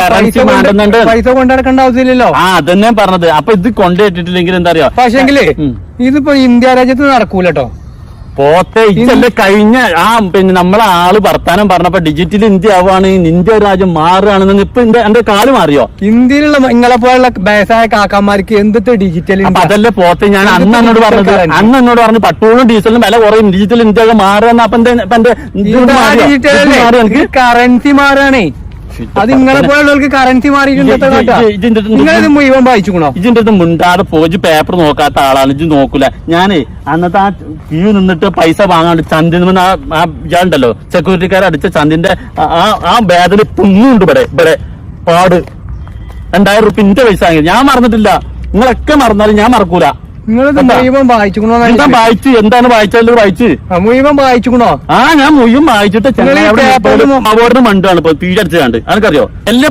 Currency മാറ്റുന്നുണ്ട് പൈസ കൊണ്ടിടക്കേണ്ട ആവശ്യമില്ലല്ലോ. ആ അതന്നെ പറഞ്ഞത്. അപ്പൊ ഇത് കൊണ്ടുപോയിട്ടില്ലെങ്കിൽ എന്താ അറിയോ? പക്ഷെങ്കിൽ. ഇതിപ്പോ ഇന്ത്യ രാജ്യത്ത് നടക്കൂല കേട്ടോ പോത്തെ ഇതല്ല കഴിഞ്ഞ ആ പിന്നെ നമ്മളെ ആൾ വർത്താനം പറഞ്ഞപ്പോ ഡിജിറ്റൽ ഇന്ത്യ ആവാണ് ഇന്ത്യ രാജ്യം മാറുകയാണെന്ന് ഇപ്പൊ എന്റെ എന്റെ കാൽ മാറിയോ? ഇന്ത്യയിലുള്ള നിങ്ങളെ പോലുള്ള ബേസായ കാക്കാമാർക്ക് എന്തൊക്കെ ഡിജിറ്റൽ അതല്ല പോത്തെ? ഞാൻ അന്ന് എന്നോട് പറഞ്ഞത് അന്ന് എന്നോട് പറഞ്ഞു പെട്രോളും ഡീസലിനും വില കുറയും. ഡിജിറ്റൽ ഇന്ത്യ മാറുക മാറുക അപ്പൊ എന്റെ? കറൻസി മാറാണേ. അത് നിങ്ങളെ പോലുള്ളവർക്ക് കറൻസി മാറിയിട്ടുണ്ട് ഇതിന്റെ മുഴുവൻ വായിച്ചുക്കണോ? അടുത്ത് മുണ്ടാതെ പോയി പേപ്പർ നോക്കാത്ത ആളാണ്. ഇത് നോക്കൂല. ഞാനേ അന്നത്തെ ആ ക്യൂ നിന്നിട്ട് പൈസ വാങ്ങാണ്ട് ചന്തിൽ നിന്ന് ആ ഇയാളുണ്ടല്ലോ. സെക്യൂരിറ്റിക്കാർ അടിച്ച ചന്ദിന്റെ ആ- ആ ബാഗിൽ പുണ്ണുണ്ട് ഇവിടെ ഇവിടെ. പാട്. രണ്ടായിരം റുപ്യ ഇന്റെ പൈസ ഞാൻ മറന്നിട്ടില്ല. നിങ്ങളൊക്കെ മറന്നാലും ഞാൻ മറക്കൂല. എന്താ? വായിച്ച്? എന്താണ് വായിച്ചാൽ വായിച്ച്. മുഴുവൻ വായിച്ചുക്കണോ? ആ ഞാൻ മുഴുവൻ വായിച്ചിട്ട് ചെന്നൈ അവിടെ മണ്ടാണ് ഇപ്പൊ തീരടിച്ചാണ്ട് അനക്കറിയോ? എല്ലാ